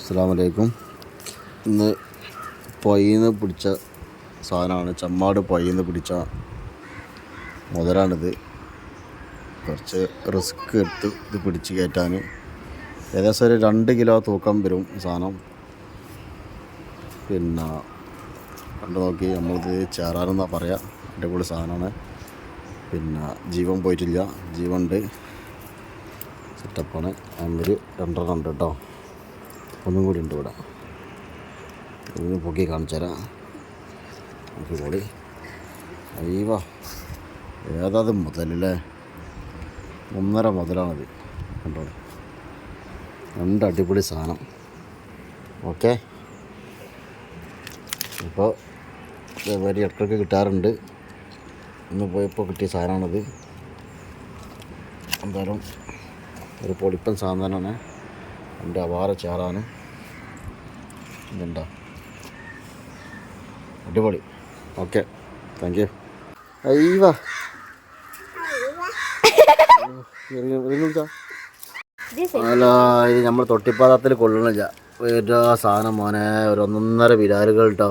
അസ്സാമലൈക്കും ഇന്ന് പൊയ്ന്ന് പിടിച്ച സാധനമാണ്. ചമ്മാട് പൊയ്ന്ന് പിടിച്ച മുതലാണിത്. കുറച്ച് റിസ്ക് എടുത്ത് ഇത് പിടിച്ച് കയറ്റാൻ. ഏകദേശം ഒരു രണ്ട് കിലോ തൂക്കം വരും സാധനം. പിന്നെ കണ്ടു നോക്കി നമ്മളിത് ചേറാനെന്നാണ് പറയുക അടിപൊളി സാധനമാണ്. പിന്നെ ജീവൻ പോയിട്ടില്ല. ജീവൻ ഉണ്ട്. സെറ്റപ്പാണ് അതിലൊരു രണ്ടെണ്ണം ഉണ്ട് കേട്ടോ. ഒന്നും കൂടി ഉണ്ട് ഇവിടെ. ഇത് പൊക്കി കാണിച്ചു തരാം. അടിപൊളി. അയ്യോ ഏതാത് മുതലല്ലേ? ഒന്നര മുതലാണിത് കണ്ടോ? രണ്ട് അടിപൊളി സാധനം. ഓക്കെ. ഇപ്പോൾ വരി ഇടയ്ക്കിടയ്ക്ക് കിട്ടാറുണ്ട്. ഇന്ന് പോയപ്പോൾ കിട്ടിയ സാധനമാണിത് എന്തായാലും ഒരു പൊളിപ്പൻ സാധനമാണ്. എന്റെ അപാര ചേറാനും ഇതുണ്ടോ? അടിപൊളി. ഓക്കെ. താങ്ക് യു അയ്യവ. അല്ല ഇത് നമ്മൾ തൊട്ടിപ്പാതത്തിൽ കൊള്ളണില്ല. ഏറ്റവും സാധനം മോനെ ഒരു ഒന്നൊന്നര വിരാലുകൾ കേട്ടോ